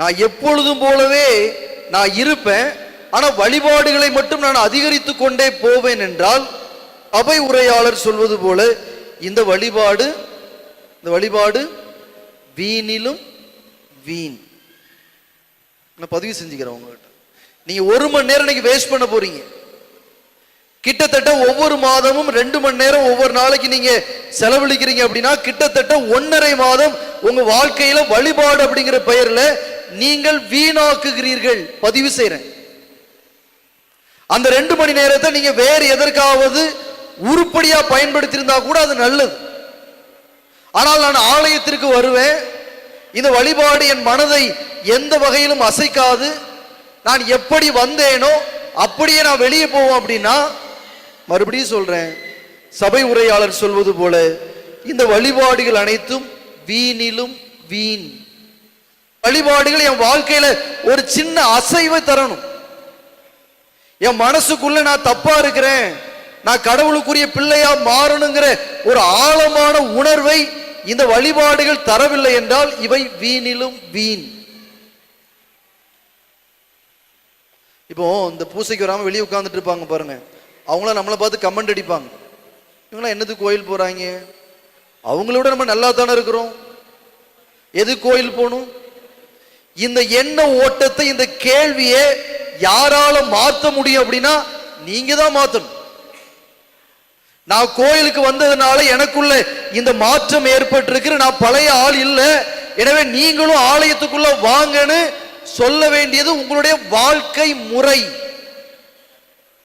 நான் எப்பொழுதும் போலவே நான் இருப்பேன். ஆனால் வழிபாடுகளை மட்டும் நான் அதிகரித்து கொண்டே போவேன் என்றால் அவை உரையாளர் சொல்வது போல இந்த வழிபாடு இந்த வழிபாடு வீணிலும் வீண். நான் பதிவு செஞ்சுக்கிறேன் உங்ககிட்ட. நீங்க ஒரு மணி நேரம் இன்னைக்கு வேஸ்ட் பண்ண போறீங்க. கிட்டத்தட்ட ஒவ்வொரு மாதமும் ரெண்டு மணி நேரம் ஒவ்வொரு நாளைக்கு நீங்க செலவழிக்கிறீங்க அப்படின்னா கிட்டத்தட்ட ஒன்னரை மாதம் உங்க வாழ்க்கையில வழிபாடு அப்படிங்கிற பெயர்ல நீங்கள் வீணாக்குகிறீர்கள். பதிவு செய்யறேன் அந்த ரெண்டு மணி நேரத்தை நீங்க வேறு எதற்காவது உருப்படியா பயன்படுத்தியிருந்தா கூட அது நல்லது. ஆனால் நான் ஆலயத்திற்கு வருவேன். இந்த வழிபாடு என் மனதை எந்த வகையிலும் அசைக்காது. நான் எப்படி வந்தேனோ அப்படியே நான் வெளியே போவோம் அப்படின்னா மறுபடியும் சொல்றேன். சபை உரையாளர் சொல்வது போல இந்த வழிபாடுகள் அனைத்தும் வீணிலும் வீண். வழிபாடுகள் என் வாழ்க்கையில ஒரு சின்ன அசைவை தரணும். என் மனசுக்குள்ள நான் தப்பா இருக்கிறேன். நான் கடவுளுக்குரிய பிள்ளையா மாறணுங்கிற ஒரு ஆழமான உணர்வை இந்த வழிபாடுகள் தரவில்லை என்றால் இவை வீணிலும் வீண். இப்போ இந்த பூசைக்கு வராமல் வெளியே உட்காந்துட்டு இருப்பாங்க பாருங்க. அவங்களாம் நம்மளை பார்த்து கமெண்ட் அடிப்பாங்க. இவங்களாம் என்னது கோயில் போறாங்க? அவங்களோட நம்ம நல்லா தானே இருக்கிறோம். எது கோயில் போகணும்? இந்த எண்ண ஓட்டத்தை இந்த கேள்வியை யாரால மாத்த முடியும் அப்படின்னா நீங்க தான் மாத்தணும். நான் கோயிலுக்கு வந்ததுனால எனக்குள்ள இந்த மாற்றம் ஏற்பட்டிருக்கு நான் பழைய ஆள் இல்லை. எனவே நீங்களும் ஆலயத்துக்குள்ள வாங்கன்னு சொல்ல வேண்டியது உங்களுடைய வாழ்க்கை முறை.